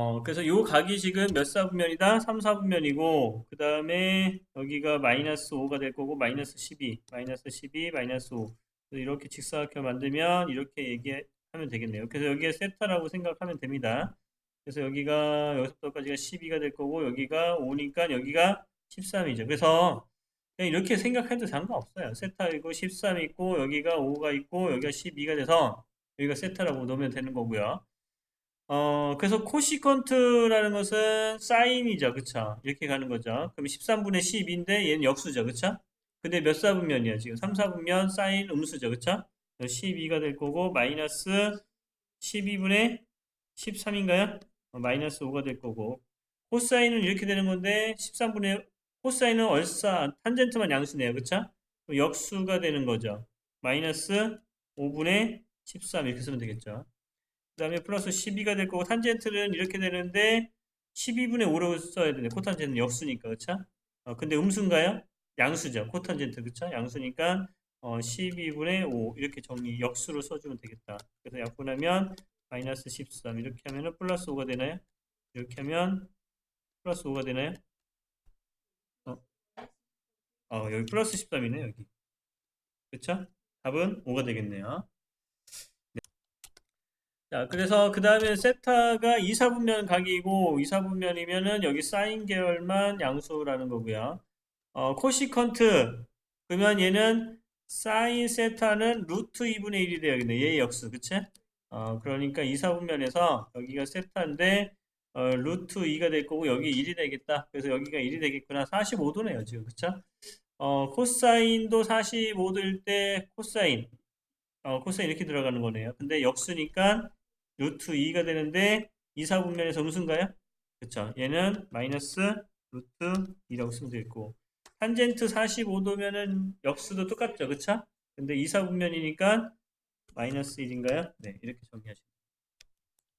어, 그래서 요 각이식은 몇 사분면이다? 3, 4분면이고, 그 다음에 여기가 마이너스 5가 될 거고, 마이너스 12, 마이너스 12, 마이너스 5. 그래서 이렇게 직사각형 만들면 이렇게 얘기하면 되겠네요. 그래서 여기에 세타라고 생각하면 됩니다. 그래서 여기가 여기서부터까지가 12가 될 거고, 여기가 5니까 여기가 13이죠. 그래서 그냥 이렇게 생각해도 상관없어요. 세타이고 13 있고, 여기가 5가 있고, 여기가 12가 돼서 여기가 세타라고 놓으면 되는 거고요. 어, 그래서 코시컨트라는 것은 사인이죠. 그쵸? 이렇게 가는 거죠. 그럼 13분의 10인데 얘는 역수죠. 그쵸? 근데 몇 사분면이야? 지금 3, 4분면 사인 음수죠. 그쵸? 12가 될 거고 마이너스 12분의 13인가요? 마이너스 5가 될 거고 코사인은 이렇게 되는 건데 13분의 코사인은 얼싸 탄젠트만 양수네요. 그쵸? 역수가 되는 거죠. 마이너스 5분의 13 이렇게 쓰면 되겠죠. 그 다음에 플러스 12가 될 거고 탄젠트는 이렇게 되는데 12분의 5로 써야 되네. 코탄젠트는 역수니까 그쵸? 어, 근데 음수인가요? 양수죠. 코탄젠트 그쵸? 양수니까 어, 12분의 5 이렇게 정리 역수로 써주면 되겠다. 그래서 약분하면 마이너스 13 이렇게 하면은 플러스 5가 되나요? 이렇게 하면 플러스 5가 되나요? 어, 어 여기 플러스 13이네 여기. 그쵸? 답은 5가 되겠네요. 자, 그래서 그 다음에 세타가 2, 4분면 각이고 2, 4분면이면은 여기 사인 계열만 양수라는 거고요. 어, 코시컨트 그러면 얘는 사인 세타는 루트 2분의 1이 되어야겠네. 얘의 역수, 그치? 어, 그러니까 2, 4분면에서 여기가 세타인데 어, 루트 2가 될 거고 여기 1이 되겠다. 그래서 여기가 1이 되겠구나. 45도네요, 지금. 그쵸? 어, 코사인도 45도일 때 코사인 어, 코사인 이렇게 들어가는 거네요. 근데 역수니까 루트 2가 되는데 2, 4분면에서 음수인가요? 그쵸. 얘는 마이너스 루트 2라고 쓰면 되겠고 탄젠트 45도면은 역수도 똑같죠. 그쵸? 근데 2, 4분면이니까 마이너스 1인가요? 네, 이렇게 정리하시면